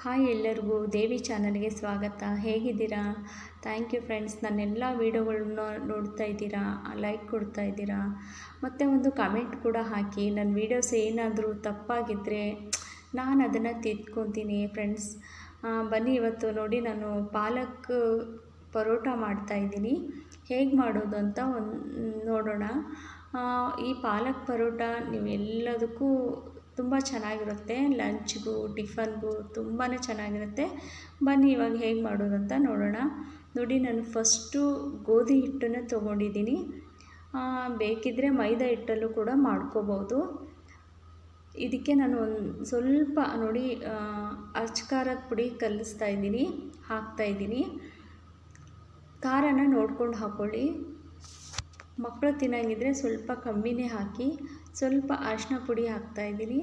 Hi ಎಲ್ಲರಿಗೂ ದೇವಿ ಚಾನಲ್ಗೆ ಸ್ವಾಗತ. ಹೇಗಿದ್ದೀರಾ? ಥ್ಯಾಂಕ್ ಯು ಫ್ರೆಂಡ್ಸ್ ನನ್ನೆಲ್ಲ ವೀಡಿಯೋಗಳನ್ನ ನೋಡ್ತಾ ಇದ್ದೀರಾ? ಲೈಕ್ ಕೊಡ್ತಾ ಇದ್ದೀರಾ? ಮತ್ತು ಒಂದು ಕಮೆಂಟ್ ಕೂಡ ಹಾಕಿ. ನನ್ನ ವೀಡಿಯೋಸ್ ಏನಾದರೂ ತಪ್ಪಾಗಿದ್ದರೆ ನಾನು ಅದನ್ನು ತಿದ್ಕೊತೀನಿ ಫ್ರೆಂಡ್ಸ್ ಬನ್ನಿ ಇವತ್ತು ನೋಡಿ ನಾನು ಪಾಲಕ್ ಪರೋಟ ಮಾಡ್ತಾಯಿದ್ದೀನಿ ಹೇಗೆ ಮಾಡೋದು ಅಂತ ಒಂದು, ನೋಡೋಣ. ಈ ಪಾಲಕ್ ಪರೋಟ ನೀವು ಎಲ್ಲದಕ್ಕೂ ತುಂಬ ಚೆನ್ನಾಗಿರುತ್ತೆ, ಲಂಚ್ಗೂ, ಟಿಫನ್ಗೂ ತುಂಬಾ ಚೆನ್ನಾಗಿರುತ್ತೆ. ಬನ್ನಿ ಇವಾಗ ಹೇಗೆ ಮಾಡೋದು ಅಂತ ನೋಡೋಣ. ನೋಡಿ, ನಾನು ಫಸ್ಟು ಗೋಧಿ ಹಿಟ್ಟನ್ನು ತೊಗೊಂಡಿದ್ದೀನಿ. ಬೇಕಿದ್ದರೆ ಮೈದಾ ಹಿಟ್ಟಲ್ಲೂ ಕೂಡ ಮಾಡ್ಕೋಬೋದು. ಇದಕ್ಕೆ ನಾನು ಒಂದು ಸ್ವಲ್ಪ, ನೋಡಿ ಅಚ್ಕಾರದ ಪುಡಿ ಕಲಿಸ್ತಾ ಇದ್ದೀನಿ ಹಾಕ್ತಾಯಿದ್ದೀನಿ ಖಾರನ ನೋಡ್ಕೊಂಡು ಹಾಕ್ಕೊಳ್ಳಿ ಮಕ್ಕಳು ತಿನ್ನಂಗಿದ್ರೆ ಸ್ವಲ್ಪ ಕಮ್ಮಿನೇ ಹಾಕಿ. ಸ್ವಲ್ಪ ಅರಿಶಿನ ಪುಡಿ ಹಾಕ್ತಾಯಿದ್ದೀನಿ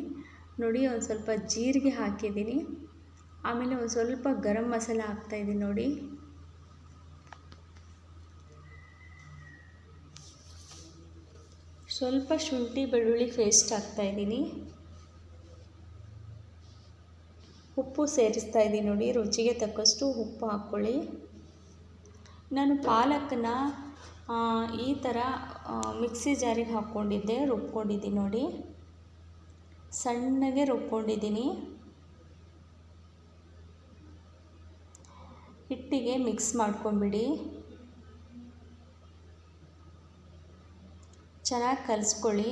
ನೋಡಿ ಒಂದು ಸ್ವಲ್ಪ ಜೀರಿಗೆ ಹಾಕಿದ್ದೀನಿ. ಆಮೇಲೆ ಒಂದು ಸ್ವಲ್ಪ ಗರಂ ಮಸಾಲ ಹಾಕ್ತಾಯಿದ್ದೀನಿ ನೋಡಿ. ಸ್ವಲ್ಪ ಶುಂಠಿ ಬೆಳ್ಳುಳ್ಳಿ ಪೇಸ್ಟ್ ಹಾಕ್ತಾಯಿದ್ದೀನಿ ಉಪ್ಪು ಸೇರಿಸ್ತಾ ಇದ್ದೀನಿ ನೋಡಿ ರುಚಿಗೆ ತಕ್ಕಷ್ಟು ಉಪ್ಪು ಹಾಕ್ಕೊಳ್ಳಿ. ನಾನು ಪಾಲಕನ್ನ ಆ, ಈ ಥರ ಮಿಕ್ಸಿ ಜಾರಿಗೆ ಹಾಕ್ಕೊಂಡಿದ್ದೆ, ರುಬ್ಕೊಂಡಿದ್ದೀನಿ ನೋಡಿ. ಸಣ್ಣಗೆ ರುಬ್ಕೊಂಡಿದ್ದೀನಿ. ಹಿಟ್ಟಿಗೆ ಮಿಕ್ಸ್ ಮಾಡ್ಕೊಂಬಿಡಿ. ಚೆನ್ನಾಗಿ ಕಲಿಸ್ಕೊಳ್ಳಿ.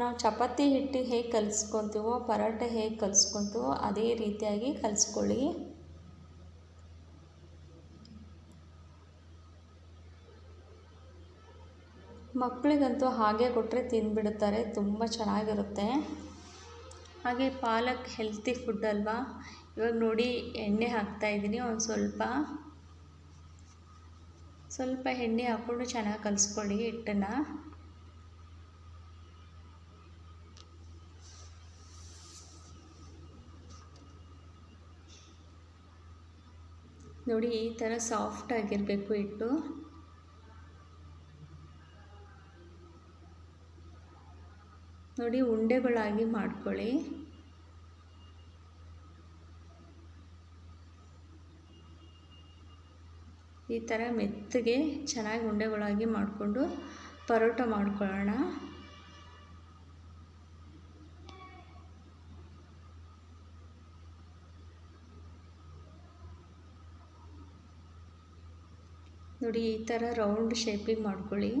ನಾವು ಚಪಾತಿ ಹಿಟ್ಟಿಗೆ ಹೇಗೆ ಕಲಿಸ್ಕೊತೀವೋ, ಪರೋಟ ಹೇಗೆ ಕಲಿಸ್ಕೊತೀವೋ, ಅದೇ ರೀತಿಯಾಗಿ ಕಲಿಸ್ಕೊಳ್ಳಿ. ಮಕ್ಕಳಿಗಂತೂ ಹಾಗೆ ಕೊಟ್ಟರೆ ತಿಂದ್ಬಿಡುತ್ತಾರೆ ತುಂಬ ಚೆನ್ನಾಗಿರುತ್ತೆ. ಹಾಗೆ ಪಾಲಕ್ ಹೆಲ್ತಿ ಫುಡ್ ಅಲ್ವಾ? ಇವಾಗ ನೋಡಿ ಎಣ್ಣೆ ಹಾಕ್ತಾ ಇದ್ದೀನಿ, ಒಂದು ಸ್ವಲ್ಪ. ಸ್ವಲ್ಪ ಎಣ್ಣೆ ಹಾಕ್ಕೊಂಡು ಚೆನ್ನಾಗಿ ಕಲಿಸ್ಕೊಳ್ಳಿ ಹಿಟ್ಟನ್ನು. ನೋಡಿ ಈ ಥರ ಸಾಫ್ಟ್ ಆಗಿರಬೇಕು ಹಿಟ್ಟು. ನೋಡಿ, ಉಂಡೆಗಳಾಗಿ ಮಾಡ್ಕೊಳ್ಳಿ. ಈ ಥರ ಮೆತ್ತಗೆ ಚೆನ್ನಾಗಿ ಉಂಡೆಗಳಾಗಿ ಮಾಡಿಕೊಂಡು ಪರೋಟ ಮಾಡ್ಕೊಳ್ಳೋಣ. ನೋಡಿ, ಈ ಥರ ರೌಂಡ್ ಶೇಪಿಗೆ ಮಾಡ್ಕೊಳ್ಳಿ.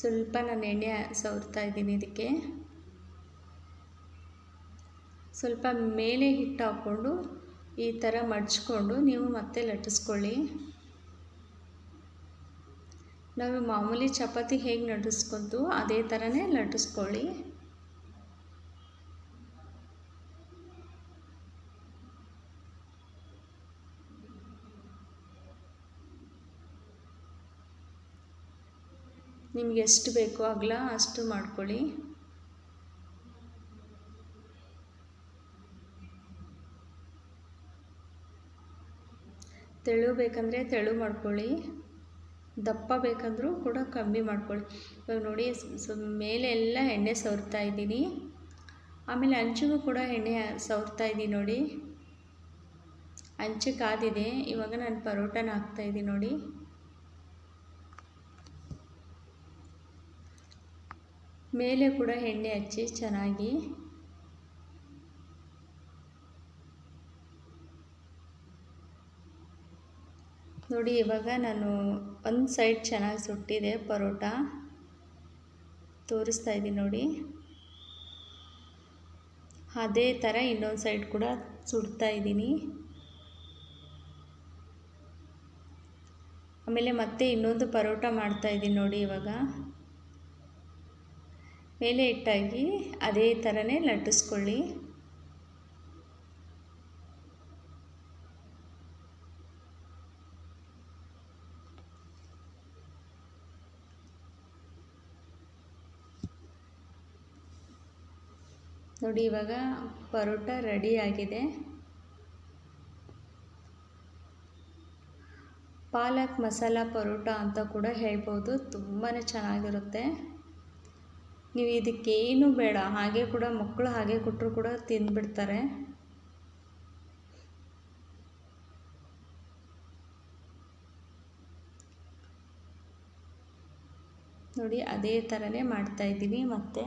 ಸ್ವಲ್ಪ ನಾನು ಎಣ್ಣೆ ಸವರ್ತಾ ಇದ್ದೀನಿ ಇದಕ್ಕೆ. ಸ್ವಲ್ಪ ಮೇಲೆ ಹಿಟ್ಟು ಹಾಕ್ಕೊಂಡು ಈ ಥರ ಮಡಚ್ಕೊಂಡು ನೀವು ಮತ್ತೆ ಲಟ್ಟಿಸ್ಕೊಳ್ಳಿ. ನಾವು ಮಾಮೂಲಿ ಚಪಾತಿ ಹೇಗೆ ಲಟ್ಟಿಸ್ಕೊಂತು ಅದೇ ಥರನೇ ಲಟ್ಟಿಸ್ಕೊಳ್ಳಿ. ನಿಮ್ಗೆ ಎಷ್ಟು ಬೇಕೋ ಅಗಲ ಅಷ್ಟು ಮಾಡ್ಕೊಳ್ಳಿ. ತೆಳು ಬೇಕಂದರೆ ತೆಳು ಮಾಡ್ಕೊಳ್ಳಿ. ದಪ್ಪ ಬೇಕಂದರೂ ಕೂಡ ಕಮ್ಮಿ ಮಾಡ್ಕೊಳ್ಳಿ. ಇವಾಗ ನೋಡಿ ಮೇಲೆ ಎಲ್ಲ ಎಣ್ಣೆ ಸವರ್ತಾ ಇದ್ದೀನಿ. ಆಮೇಲೆ ಅಂಚಿಗೂ ಕೂಡ ಎಣ್ಣೆ ಸವರ್ತಾ ಇದ್ದೀನಿ ನೋಡಿ. ಅಂಚು ಕಾದಿದೆ. ಇವಾಗ ನಾನು ಪರೋಟನ ಹಾಕ್ತಾಯಿದ್ದೀನಿ ನೋಡಿ. ಮೇಲೆ ಕೂಡ ಎಣ್ಣೆ ಹಚ್ಚಿ ಚೆನ್ನಾಗಿ ನೋಡಿ, ಇವಾಗ ನಾನು ಒಂದು ಸೈಡ್ ಚೆನ್ನಾಗಿ ಸುಟ್ಟಿದೆ ಪರೋಟ. ತೋರಿಸ್ತಾ ಇದ್ದೀನಿ ನೋಡಿ. ಅದೇ ಥರ ಇನ್ನೊಂದು ಸೈಡ್ ಕೂಡ ಸುಡ್ತಾ ಇದ್ದೀನಿ. ಆಮೇಲೆ ಮತ್ತೆ ಇನ್ನೊಂದು ಪರೋಟ ಮಾಡ್ತಾ ಇದ್ದೀನಿ ನೋಡಿ ಇವಾಗ. ಮೇಲೆ ಇಟ್ಟಾಗಿ ಅದೇ ಥರನೇ ಲಟ್ಟಿಸ್ಕೊಳ್ಳಿ. ನೋಡಿ, ಇವಾಗ ಪರೋಟ ರೆಡಿ ಆಗಿದೆ. ಪಾಲಕ್ ಮಸಾಲ ಪರೋಟ ಅಂತ ಕೂಡ ಹೇಳ್ಬೋದು. ತುಂಬಾ ಚೆನ್ನಾಗಿರುತ್ತೆ. ನೀವು ಇದಕ್ಕೇನು ಬೇಡ. ಹಾಗೆ ಕೂಡ ಮಕ್ಕಳು ಹಾಗೆ ಕೊಟ್ಟರು ಕೂಡ ತಿಂದ್ಬಿಡ್ತಾರೆ. ನೋಡಿ, ಅದೇ ಥರನೇ ಮಾಡ್ತಾಯಿದ್ದೀನಿ ಮತ್ತೆ.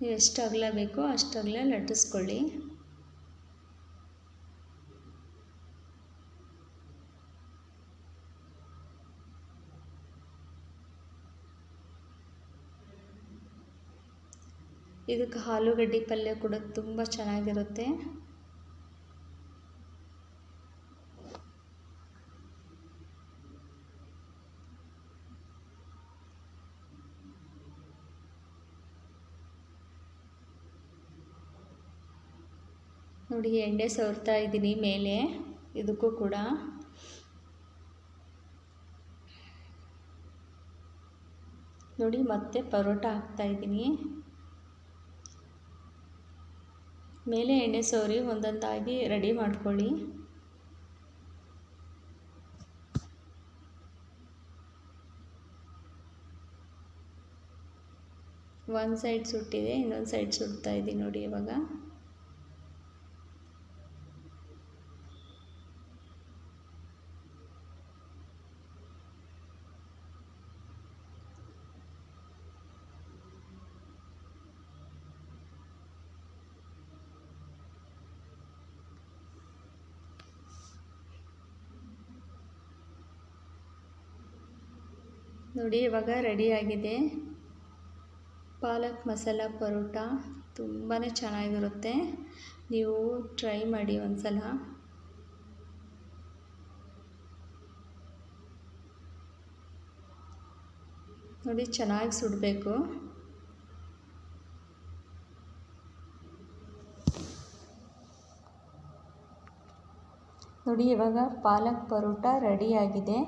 ನೀವು ಎಷ್ಟು ಅಗಲ ಬೇಕೋ ಅಷ್ಟು ಅಗಲ ಲಟ್ಟಿಸ್ಕೊಳ್ಳಿ. ಇದಕ್ಕೆ ಆಲೂಗಡ್ಡೆ ಪಲ್ಯ ಕೂಡ ತುಂಬ ಚೆನ್ನಾಗಿರುತ್ತೆ. ನೋಡಿ ಎಣ್ಣೆ ಸವರ್ತಾ ಇದ್ದೀನಿ ಮೇಲೆ. ಇದಕ್ಕೂ ಕೂಡ. ನೋಡಿ, ಮತ್ತೆ ಪರೋಟ ಹಾಕ್ತಾಯಿದ್ದೀನಿ ಮೇಲೆ ಎಣ್ಣೆ ಸವರಿ ಒಂದೊಂದಾಗಿ ರೆಡಿ ಮಾಡ್ಕೊಳ್ಳಿ. ಒಂದು ಸೈಡ್ ಸುಟ್ಟಿದೆ, ಇನ್ನೊಂದು ಸೈಡ್ ಸುಡ್ತಾ ಇದ್ದೀನಿ ನೋಡಿ ಇವಾಗ. ನೋಡಿ, ಇವಾಗ ರೆಡಿಯಾಗಿದೆ ಪಾಲಕ್ ಮಸಾಲ ಪರೋಟ ತುಂಬಾ ಚೆನ್ನಾಗಿರುತ್ತೆ. ನೀವು ಟ್ರೈ ಮಾಡಿ ಒಂದು ಸಲ ನೋಡಿ, ಚೆನ್ನಾಗಿ ಸುಡಬೇಕು. ನೋಡಿ, ಇವಾಗ ಪಾಲಕ್ ಪರೋಟ ರೆಡಿಯಾಗಿದೆ